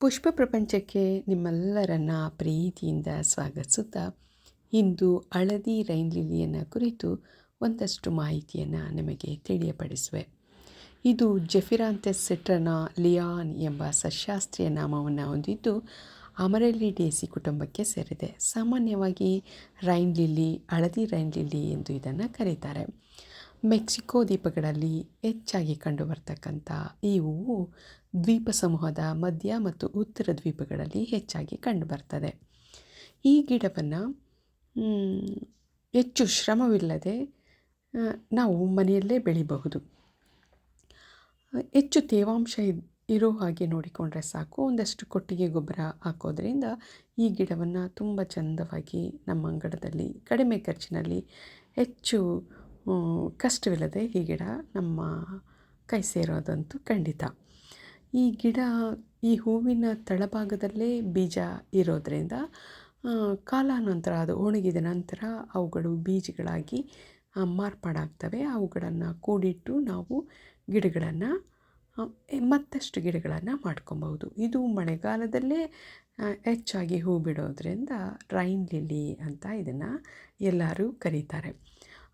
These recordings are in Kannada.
ಪುಷ್ಪ ಪ್ರಪಂಚಕ್ಕೆ ನಿಮ್ಮೆಲ್ಲರನ್ನ ಪ್ರೀತಿಯಿಂದ ಸ್ವಾಗತಿಸುತ್ತಾ ಇಂದು ಹಳದಿ ರೈನ್ ಲಿಲಿಯನ್ನು ಕುರಿತು ಒಂದಷ್ಟು ಮಾಹಿತಿಯನ್ನು ನಿಮಗೆ ತಿಳಿಯಪಡಿಸುವೆ. ಇದು ಜೆಫಿರಾಂಥೆಸ್ ಸೆಟ್ರನಾ ಲಿಯಾನ್ ಎಂಬ ಸಸ್ಯಾಸ್ತ್ರೀಯ ನಾಮವನ್ನು ಹೊಂದಿದ್ದು ಅಮರೆಲ್ಲಿ ಡೇಸಿ ಕುಟುಂಬಕ್ಕೆ ಸೇರಿದೆ. ಸಾಮಾನ್ಯವಾಗಿ ರೈನ್ ಲಿಲ್ಲಿ, ಹಳದಿ ರೈನ್ ಲಿಲ್ಲಿ ಎಂದು ಇದನ್ನು ಕರೀತಾರೆ. ಮೆಕ್ಸಿಕೋ ದ್ವೀಪಗಳಲ್ಲಿ ಹೆಚ್ಚಾಗಿ ಕಂಡುಬರ್ತಕ್ಕಂಥ ಈ ಹೂವು ದ್ವೀಪ ಸಮೂಹದ ಮಧ್ಯ ಮತ್ತು ಉತ್ತರ ದ್ವೀಪಗಳಲ್ಲಿ ಹೆಚ್ಚಾಗಿ ಕಂಡುಬರ್ತದೆ. ಈ ಗಿಡವನ್ನು ಹೆಚ್ಚು ಶ್ರಮವಿಲ್ಲದೆ ನಾವು ಮನೆಯಲ್ಲೇ ಬೆಳಿಬಹುದು. ಹೆಚ್ಚು ತೇವಾಂಶ ಇರೋ ಹಾಗೆ ನೋಡಿಕೊಂಡ್ರೆ ಸಾಕು. ಒಂದಷ್ಟು ಕೊಟ್ಟಿಗೆ ಗೊಬ್ಬರ ಹಾಕೋದ್ರಿಂದ ಈ ಗಿಡವನ್ನು ತುಂಬ ಚಂದವಾಗಿ ನಮ್ಮ ಅಂಗಡದಲ್ಲಿ ಕಡಿಮೆ ಖರ್ಚಿನಲ್ಲಿ ಹೆಚ್ಚು ಕಷ್ಟವಿಲ್ಲದೆ ಈ ಗಿಡ ನಮ್ಮ ಕೈ ಸೇರೋದಂತೂ ಖಂಡಿತ. ಈ ಗಿಡ, ಈ ಹೂವಿನ ತಳಭಾಗದಲ್ಲೇ ಬೀಜ ಇರೋದರಿಂದ ಕಾಲಾನಂತರ, ಅದು ಒಣಗಿದ ನಂತರ ಅವುಗಳು ಬೀಜಗಳಾಗಿ ಮಾರ್ಪಾಡಾಗ್ತವೆ. ಅವುಗಳನ್ನು ಕೂಡಿಟ್ಟು ನಾವು ಗಿಡಗಳನ್ನು ಮತ್ತಷ್ಟು ಗಿಡಗಳನ್ನು ಮಾಡ್ಕೊಬಹುದು. ಇದು ಮಳೆಗಾಲದಲ್ಲೇ ಹೆಚ್ಚಾಗಿ ಹೂ ಬಿಡೋದರಿಂದ ರೈನ್ ಲಿಲ್ಲಿ ಅಂತ ಇದನ್ನು ಎಲ್ಲರೂ ಕರೀತಾರೆ.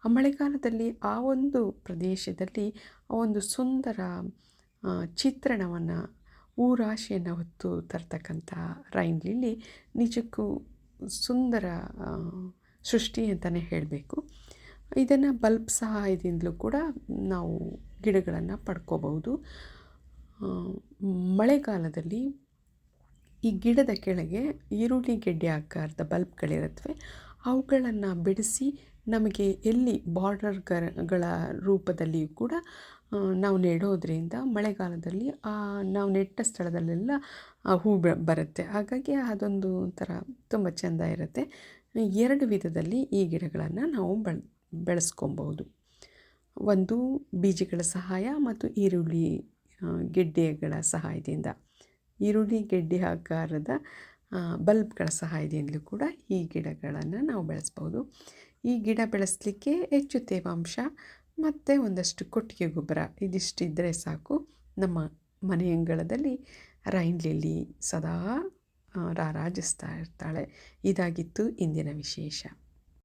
ಆ ಮಳೆಗಾಲದಲ್ಲಿ ಆ ಒಂದು ಪ್ರದೇಶದಲ್ಲಿ ಆ ಒಂದು ಸುಂದರ ಚಿತ್ರಣವನ್ನು ಹೂರಾಶಿಯನ್ನು ಹೊತ್ತು ತರ್ತಕ್ಕಂಥ ರೈನ್ ಲಿಲ್ಲಿ ನಿಜಕ್ಕೂ ಸುಂದರ ಸೃಷ್ಟಿ ಅಂತಲೇ ಹೇಳಬೇಕು. ಇದನ್ನು ಬಲ್ಬ್ ಸಹಾಯದಿಂದಲೂ ಕೂಡ ನಾವು ಗಿಡಗಳನ್ನು ಪಡ್ಕೋಬಹುದು. ಮಳೆಗಾಲದಲ್ಲಿ ಈ ಗಿಡದ ಕೆಳಗೆ ಈರುಳ್ಳಿ ಗೆಡ್ಡೆ ಆಕಾರದ ಬಲ್ಬ್ಗಳಿರುತ್ತವೆ ಅವುಗಳನ್ನು ಬಿಡಿಸಿ ನಮಗೆ ಎಲ್ಲಿ ಬಾರ್ಡರ್ಗಳ ರೂಪದಲ್ಲಿಯೂ ಕೂಡ ನಾವು ನೆಡೋದ್ರಿಂದ ಮಳೆಗಾಲದಲ್ಲಿ ನಾವು ನೆಟ್ಟ ಸ್ಥಳದಲ್ಲೆಲ್ಲ ಹೂ ಬರುತ್ತೆ. ಹಾಗಾಗಿ ಅದೊಂದು ಒಂಥರ ತುಂಬ ಚೆಂದ ಇರುತ್ತೆ. ಎರಡು ವಿಧದಲ್ಲಿ ಈ ಗಿಡಗಳನ್ನು ನಾವು ಬಳ ಒಂದು ಬೀಜಗಳ ಸಹಾಯ ಮತ್ತು ಈರುಳ್ಳಿ ಗೆಡ್ಡೆಗಳ ಸಹಾಯದಿಂದ. ಈರುಳ್ಳಿ ಗೆಡ್ಡೆ ಆಕಾರದ ಬಲ್ಬ್ಗಳ ಸಹಾಯದಿಂದಲೂ ಕೂಡ ಈ ಗಿಡಗಳನ್ನು ನಾವು ಬೆಳೆಸ್ಬೋದು. ಈ ಗಿಡ ಬೆಳೆಸಲಿಕ್ಕೆ ಹೆಚ್ಚು ತೇವಾಂಶ ಮತ್ತು ಒಂದಷ್ಟು ಕೊಟ್ಟಿಗೆ ಗೊಬ್ಬರ ಇದಿಷ್ಟಿದ್ದರೆ ಸಾಕು. ನಮ್ಮ ಮನೆಯಂಗಳದಲ್ಲಿ ರೈನ್ ಲಿಲ್ಲಿ ಸದಾ ರಾರಾಜಿಸ್ತಾ ಇರ್ತಾಳೆ. ಇದಾಗಿತ್ತು ಇಂದಿನ ವಿಶೇಷ.